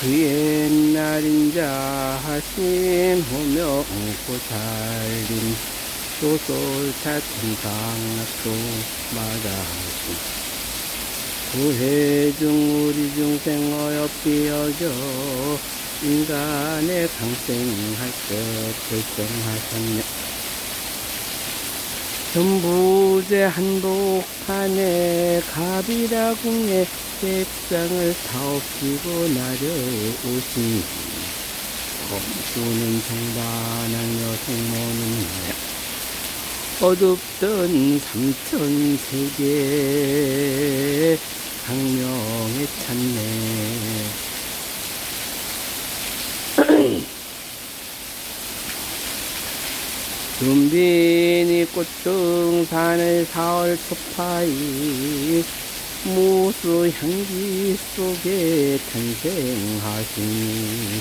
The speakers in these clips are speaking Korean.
그 옛날인자 하신 호명 고 살림 소솔차 통상락도 마다하신 구해중 우리 중생 어여삐 여겨 인간의 강생할 때 결정하셨네 전부제 한복판에 갑이라 궁에 책상을 타옵히고 나려오시니 검수는 정반한 여성모는 어둡던 삼천 세계 강명에 찾네 준빈이 꽃등산을 사월 초파이 무수 향기 속에 탄생하시니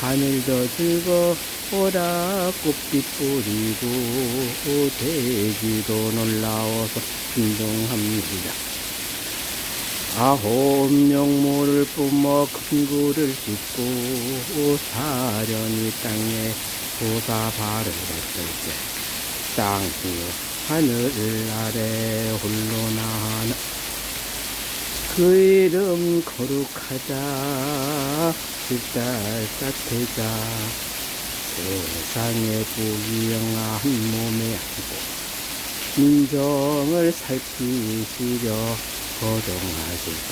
하늘도 즐거워라 꽃빛 뿌리고 대지도 놀라워서 진동합니다. 아홉 명모를 뿜어 큰 굴을 씻고 사련이 땅에 보사 발을 했을 때 땅이 하늘 아래 홀로 나나. 그 이름 거룩하다. 일달 따태자 세상에 부귀영한 몸에 안고 민정을 살피시려 거동하시고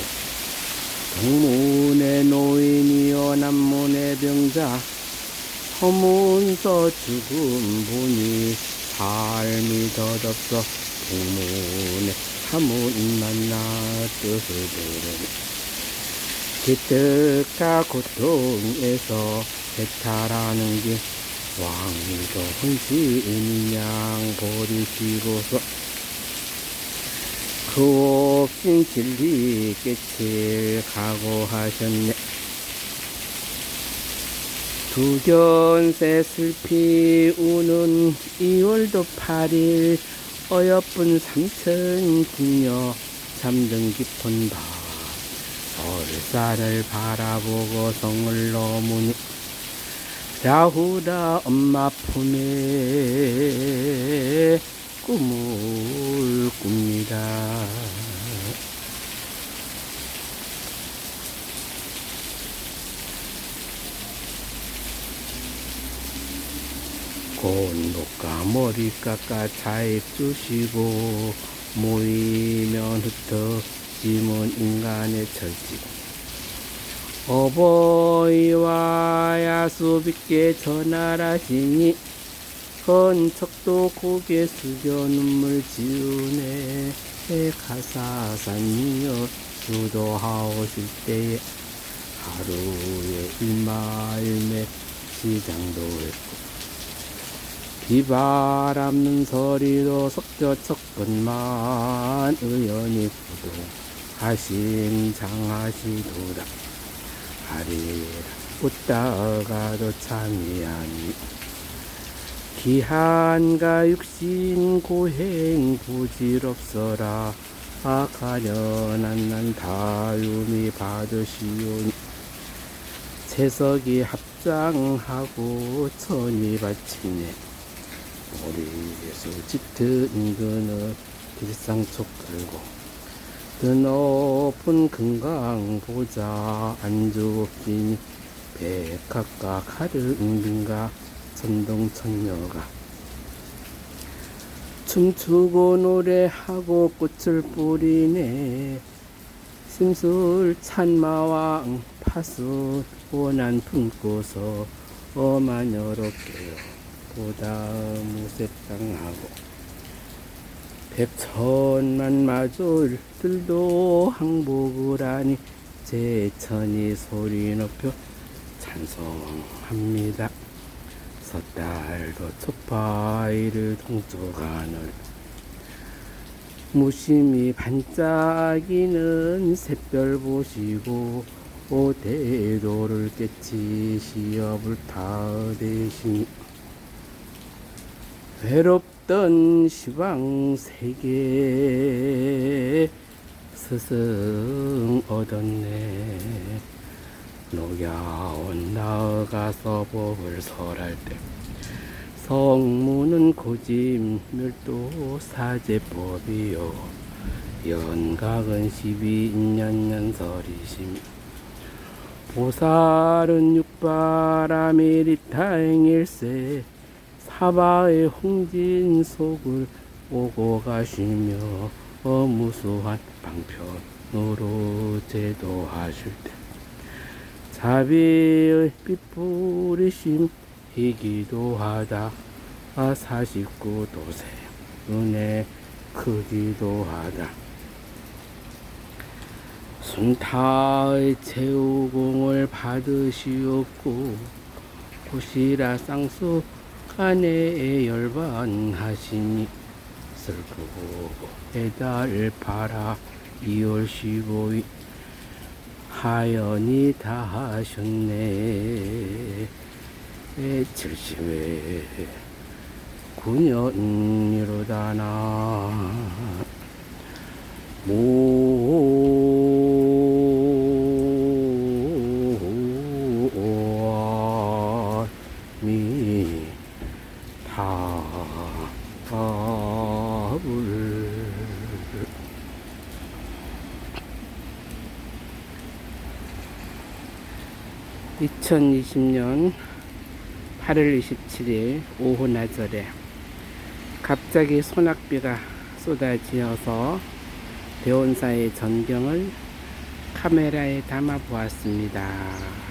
동문의 노인이여 남문의 병자 허문서 죽음 보니 삶이 덧없어. 동문의 하문 만나 들으니 기특하 고통에서 배탈하는 게 왕도 혼신양 버리시고서 그 없인 진리 깨칠 각오하셨네 두견새 슬피 우는 2월도 8일 어여쁜 삼천 궁녀 잠든 깊은 밤 설산을 바라보고 성을 넘으니 라후라 엄마 품에 꿈을 꿉니다. 곤독가 머리 깎아 차입 주시고 모이면 흩어짐은 인간의 철지. 어버이와 야수빛께 전하라시니 헌척도 고개 숙여 눈물 지우네. 가사산이여 주도하오실 때에 하루에 일마일매 시장도 했고 비바람는 소리도 섞여 척근만 의연히 부도 하심 장하시도다. 하리라 웃다가도 참이하니 기한가 육신 고행 부질없어라. 아가련한 난 다유미 받으시오니 채석이 합장하고 천이 바치네 머리에서 짙은 그늘 길상촉 들고 드높은 금강 보자 안주없이니 백합과 가르응빈가 선동천녀가 춤추고 노래하고 꽃을 뿌리네. 심술 찬마왕 파수 원한 품고서 어마녀롭게 보다 무색당하고 백천만 마졸 들도 항복을 하니 제천이 소리 높여 찬송합니다. 섣달도 촛바위를 동쪽하늘 무심히 반짝이는 샛별 보시고 오대도를 깨치 시업을 다대시니 외롭던 시방 세계 스승 얻었네. 노야온 나아가서 법을 설할 때 성문은 고집 멸도 사제법이요. 연각은 12인년 연설이심. 보살은 육바람이 리타행일세 사바의 홍진 속을 오고 가시며 어 무수한 방편으로 제도하실 때 자비의 빗뿌리심 희기도 하다. 아 사십구 도세 은혜 크기도 하다. 순타의 제우공을 받으시었고 고시라 쌍수 간에 열반하시니 슬프고 해달 바라 2월 15일 하연이 다 하셨네. 70회 9년이로다나. 모 (2020년 8월 27일) 오후 나절에 갑자기 소낙비가 쏟아지어서 대원사의 전경을 카메라에 담아 보았습니다.